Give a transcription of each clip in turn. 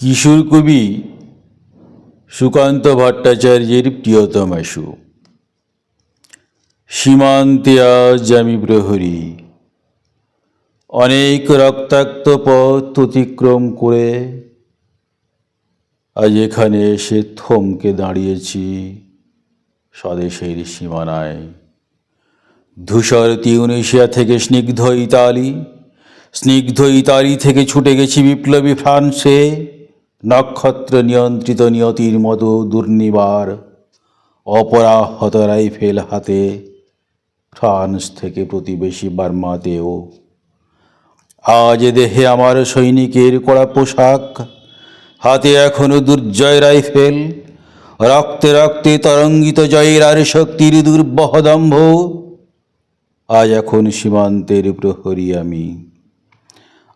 কিশোর কবি সুকান্ত ভট্টাচার্যের প্রিয়তম আশু। সীমান্তে আজ আমি প্রহরী। অনেক রক্তাক্ত পথ অতিক্রম করে আজ এখানে এসে থমকে দাঁড়িয়েছি স্বদেশের সীমানায়। ধূসর তিউনেশিয়া থেকে স্নিগ্ধ ইতালি স্নিগ্ধ ইতালি থেকে ছুটে গেছি বিপ্লবী ফ্রান্সে। নক্ষত্র নিয়ন্ত্রিত নিয়তির মতো দুর্নিবার অপরাহত রাইফেল হাতে ফ্রান্স থেকে প্রতিবেশী বার্মাতেও। আজ দেহে আমার সৈনিকের কড়া পোশাক, হাতে এখনও দুর্জয় রাইফেল, রক্তে রক্তে তরঙ্গিত জয়ের আর শক্তির দুর্বহ দম্ভ, আজ এখন সীমান্তের প্রহরী আমি।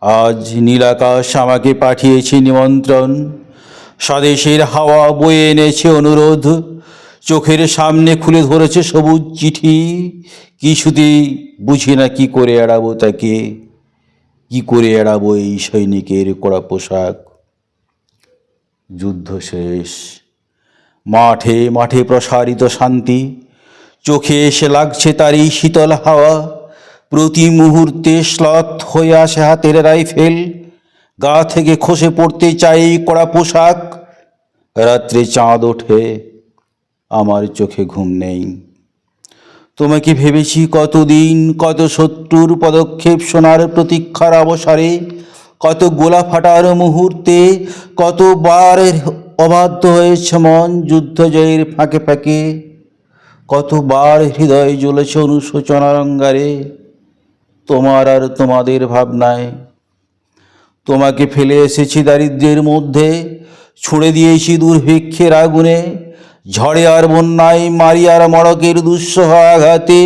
আজ নীলাকাশ আমাকে পাঠিয়েছে নিমন্ত্রণ। স্বদেশের হাওয়া বয়ে এনেছে অনুরোধ। চোখের সামনে খুলে ধরেছে সবুজ চিঠি। কিছুতেই বুঝি না কি করে এড়াবো তাকে। কি করে এড়াবো এই সৈনিকের কড়া পোশাক। যুদ্ধ শেষ। মাঠে মাঠে প্রসারিত শান্তি। চোখে এসে লাগছে তার এই শীতল হাওয়া। প্রতি মুহূর্তে শ্লথ হয়ে আসে হাতের রাইফেল। গা থেকে খসে পড়তে চাই কড়া পোশাক। রাত্রে চাঁদ ওঠে, আমার চোখে ঘুম নেই। তোমাকে ভেবেছি কতদিন, কত শত্রুর পদক্ষেপ শোনার প্রতীক্ষার অবসরে, কত গোলা ফাটার মুহূর্তে কতবার অবাধ্য হয়েছে মন যুদ্ধ জয়ের ফাঁকে ফাঁকে, কতবার হৃদয় জ্বলেছে অনুশোচনার অঙ্গারে। তোমার আর তোমাদের ভাবনায়। তোমাকে ফেলে এসেছি দারিদ্র্যের মধ্যে, ছুড়ে দিয়েছি দুর্ভিক্ষের আগুনে। ঝড়ে আর বন্যায় মারিয়ার মড়কের দুঃসহ আঘাতে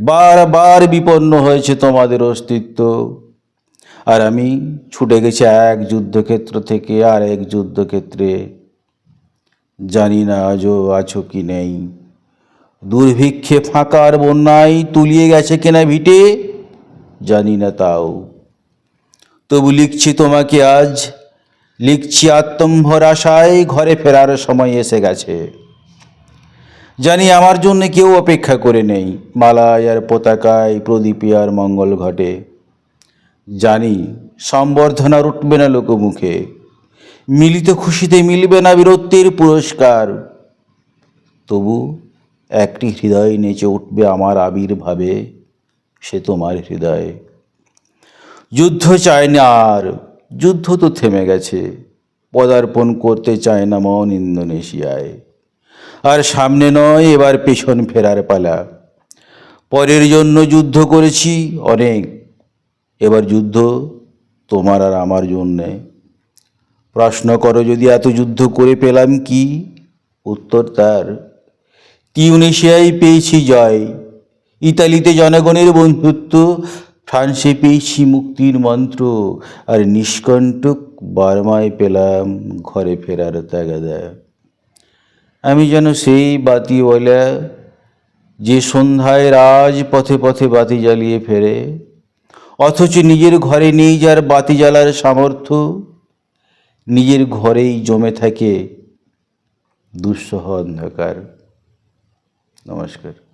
বারবার বিপন্ন হয়েছে তোমাদের অস্তিত্ব। আর আমি ছুটে গেছি এক যুদ্ধক্ষেত্র থেকে আর এক যুদ্ধক্ষেত্রে। জানি না আজও আছো কি নেই। দুর্ভিক্ষে ফাঁকার বন্যায় তুলিয়ে গেছে কিনা ভিটে। জানি না তাও। তবু লিখছি তোমাকে আজ, লিখছি আত্মম্ভর আশায় ঘরে ফেরার সময় এসে গেছে। জানি আমার জন্য কেউ অপেক্ষা করে নেই, মালায় আর পতাকায় প্রদীপে আর মঙ্গল ঘটে। জানি সম্বর্ধনা উঠবে না লোকমুখে, মিলিত খুশিতে মিলবে না বীরত্বের পুরস্কার। তবু একটি হৃদয় নেচে উঠবে আমার আবির্ভাবে। সে তোমার হৃদয়ে। যুদ্ধ চায় না আর, যুদ্ধ তো থেমে গেছে। পদার্পণ করতে চায় না মন ইন্দোনেশিয়ায়। আর সামনে নয় এবার পেছন ফেরার পালা। পরের জন্য যুদ্ধ করেছি অনেক। এবার যুদ্ধ তোমার আর আমার জন্যে। প্রশ্ন করো যদি এত যুদ্ধ করে পেলাম কি? উত্তর তার, তিউনেশিয়ায় পেয়েছি জয়। ইতালিতে জনগণের বন্ধুত্ব, ফ্রান্সে পেয়েছি মুক্তির মন্ত্র, আর নিষ্কণ্টক বার্মায় পেলাম ঘরে ফেরার তাগাদা। আমি যেন সেই বাতিওয়ালা যে সন্ধ্যায় রাজ পথে পথে বাতি জ্বালিয়ে ফেরে, অথচ নিজের ঘরে নেই যার বাতি জ্বালার সামর্থ্য, নিজের ঘরেই জমে থাকে দুঃসহ অন্ধকার। নমস্কার।